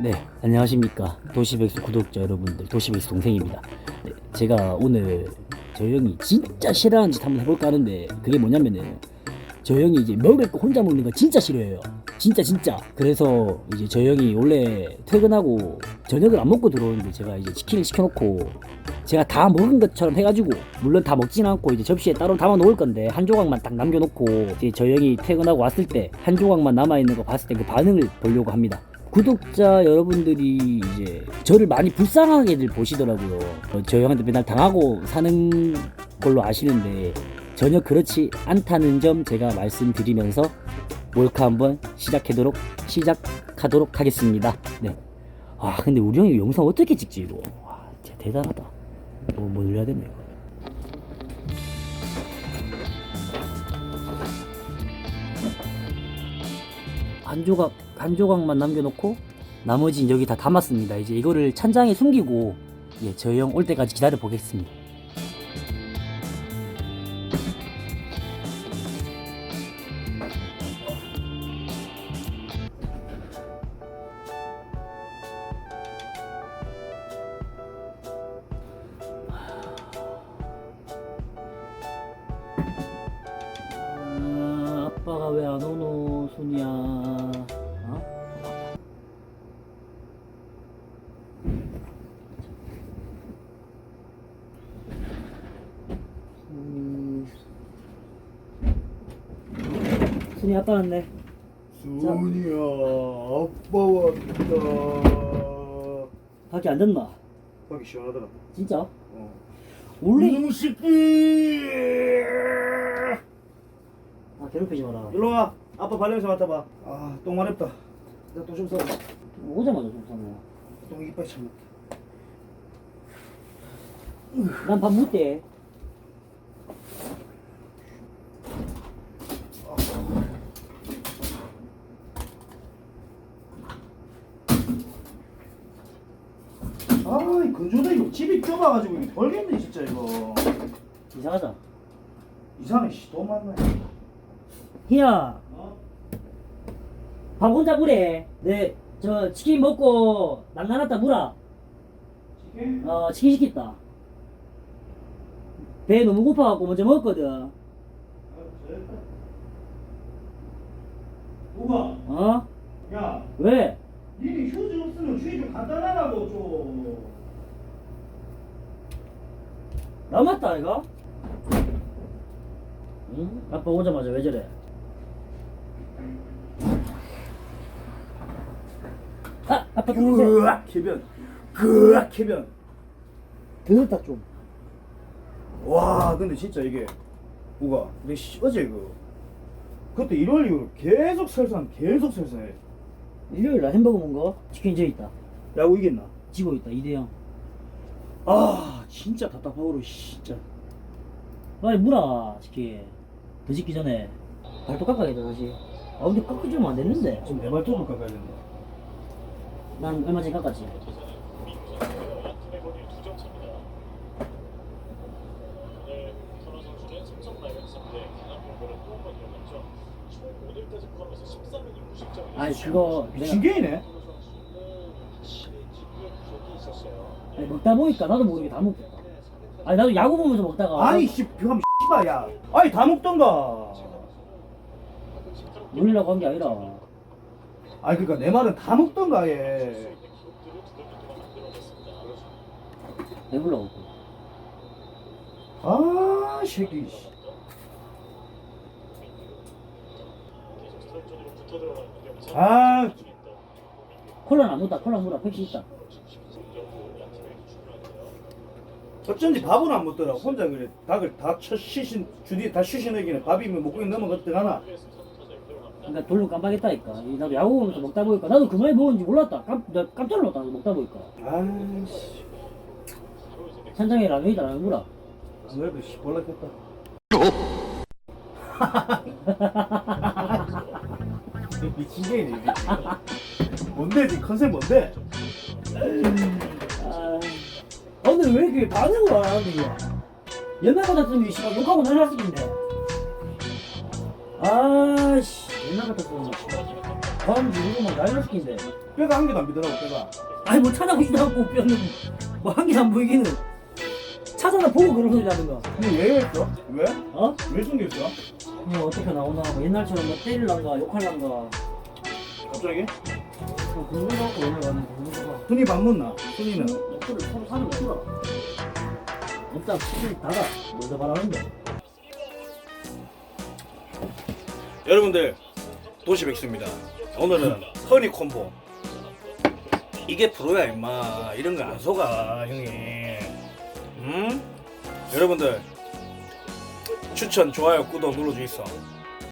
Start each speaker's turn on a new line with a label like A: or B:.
A: 네, 안녕하십니까. 도시백수 구독자 여러분들, 도시백수 동생입니다. 네, 제가 오늘 저 형이 진짜 싫어하는 짓 한번 해볼까 하는데, 그게 뭐냐면은, 저 형이 이제 먹을 거 혼자 먹는 거 진짜 싫어해요. 진짜, 진짜. 그래서 이제 저 형이 원래 퇴근하고 저녁을 안 먹고 들어오는데, 제가 이제 치킨을 시켜놓고, 제가 다 먹은 것처럼 해가지고, 물론 다 먹진 않고, 이제 접시에 따로 담아 놓을 건데, 한 조각만 딱 남겨놓고, 이제 저 형이 퇴근하고 왔을 때, 한 조각만 남아있는 거 봤을 때 그 반응을 보려고 합니다. 구독자 여러분들이 이제 저를 많이 불쌍하게들 보시더라고요. 어, 저 형한테 맨날 당하고 사는 걸로 아시는데 전혀 그렇지 않다는 점 제가 말씀드리면서 몰카 한번 시작하도록 시작하도록 하겠습니다. 네. 아 근데 우리 형이 영상 어떻게 찍지 이거? 와 진짜 대단하다. 뭐, 뭐 올려야 되네 이거. 한 조각 한 조각만 남겨놓고 나머지는 여기 다 담았습니다. 이제 이거를 찬장에 숨기고 예, 저희 형 올 때까지 기다려 보겠습니다. 아, 아빠가 왜 안 오노, 순이야? 어? 음. 순이 아빠 왔네.
B: 순이야 아빠 왔다
A: 밖에 안 됐나?
B: 밖이 시원하더라
A: 진짜?
B: 어.
A: 원래
B: 새끼
A: 아 괴롭히지 마라.
B: 일로 와 아빠 발냄새 맡아봐 아똥 마렵다 나똥좀 싸.
A: 오자마자 좀 사네.
B: 똥 이빨 참
A: 난밥 못대.
B: 아이 건조다 이거 집이 좁아가지고 이거 돌겠네 진짜 이거
A: 이상하다.
B: 이상해 씨똥 맞네
A: 희야,
B: 어?
A: 밥 혼자 물에. 네, 저 치킨 먹고 남나났다 물어.
B: 치킨?
A: 어, 치킨 시켰다. 배 너무 고파갖고 먼저 먹었거든.
B: 누가?
A: 어?
B: 야
A: 왜?
B: 니네 휴지 없으면 휴지 좀 갖다 놔라고 좀
A: 남았다, 이거? 응? 아빠 오자마자 왜 저래? 아, 아빠 동생.
B: 으악 개변 그악 개변
A: 더웠다, 좀.
B: 와 근데 진짜 이게 뭐가 내 씨, 어제 그 그때 일요일 이후로 계속 설산 계속 설산해
A: 일요일 날 햄버거 먹은 거? 치킨 저 있다.
B: 야구 이겼나?
A: 지고 있다, 이대0
B: 아 진짜 답답하고로 진짜
A: 빨리 물어, 치킨. 더 짓기 전에. 발톱 깎아야겠다, 다시. 아, 근데 깎아주면 안 됐는데.
B: 지금 내 발톱을 깎아야 된다
A: 난 얼마 전에 깎았지.
C: 오늘 선호 선수는 삼성 라이온즈인데 강한 공격을 또한번 이어갔죠. 총 5득까지 포함해서 13이닝 무실점이
A: 아니, 그거 내가
B: 신기이네
C: 선호 선수는 확실히 뒷구에 부족이 있었어요.
A: 아니, 먹다 보니까 나도 모르게 다 먹겠다. 아니, 나도 야구 보면서 먹다가.
B: 아니 씨병 씨발 야 아니 다 먹던가
A: 놀리려고 한 게 아니라.
B: 아니 그니까 내 말은 다 먹던가 얘
A: 배불러.
B: 아, 새끼. 씨. 아,
A: 콜라는 안 먹다, 콜라 물어. 펩시 있다.
B: 어쩐지 밥은 안 먹더라. 혼자 그래. 닭을 다 쳐, 시신, 주디 다 쉬신애기는 밥이면 목구이 넘어갔다 가나.
A: 그러니까 돌로 깜빡했다니까. 이 나도 야구 보면서 먹다 보니까 나도 그만이 먹은지 몰랐다. 깜, 나 깜짝 놀랐다. 먹다 보니까.
B: 아이씨.
A: 천장에 라면이다, 라면 물어.
B: 안 그래도 씨, 볼락했다. 미친 개이네, 미친. 뭔데, 지금 컨셉 뭔데?
A: 아, 오늘 왜 이렇게 반응을 안 하는 거야? 옛날 같았으면 씨발 욕하고 날랐을 텐데. 아씨, 옛날 같았으면. 사람들이 이거 막 날려시킨데
B: 뼈가 한 개도 안 비더라고 뼈가
A: 아니 뭐 찾아보지도 고 뼈는 뭐 한개안 보이기는 찾아나 보고 그런 소리라든가
B: 근데 왜 했어? 왜?
A: 어?
B: 왜 숨겼어?
A: 그냥 어떻게 나오나 뭐 옛날처럼 뭐 때릴란가 욕할란가
B: 갑자기?
A: 뭐 그런 거 갖고 오늘 가는 그런 거가
B: 순이 밥 먹나? 순이는
A: 옆으로 서로 사는 거 풀어 없다 수준이 닫아. 먼저 말하는데
B: 여러분들 도시 백수입니다. 오늘은 허니 콤보. 이게 프로야 임마. 이런 거 안 속아 형이 음? 여러분들 추천 좋아요 구독 눌러주있어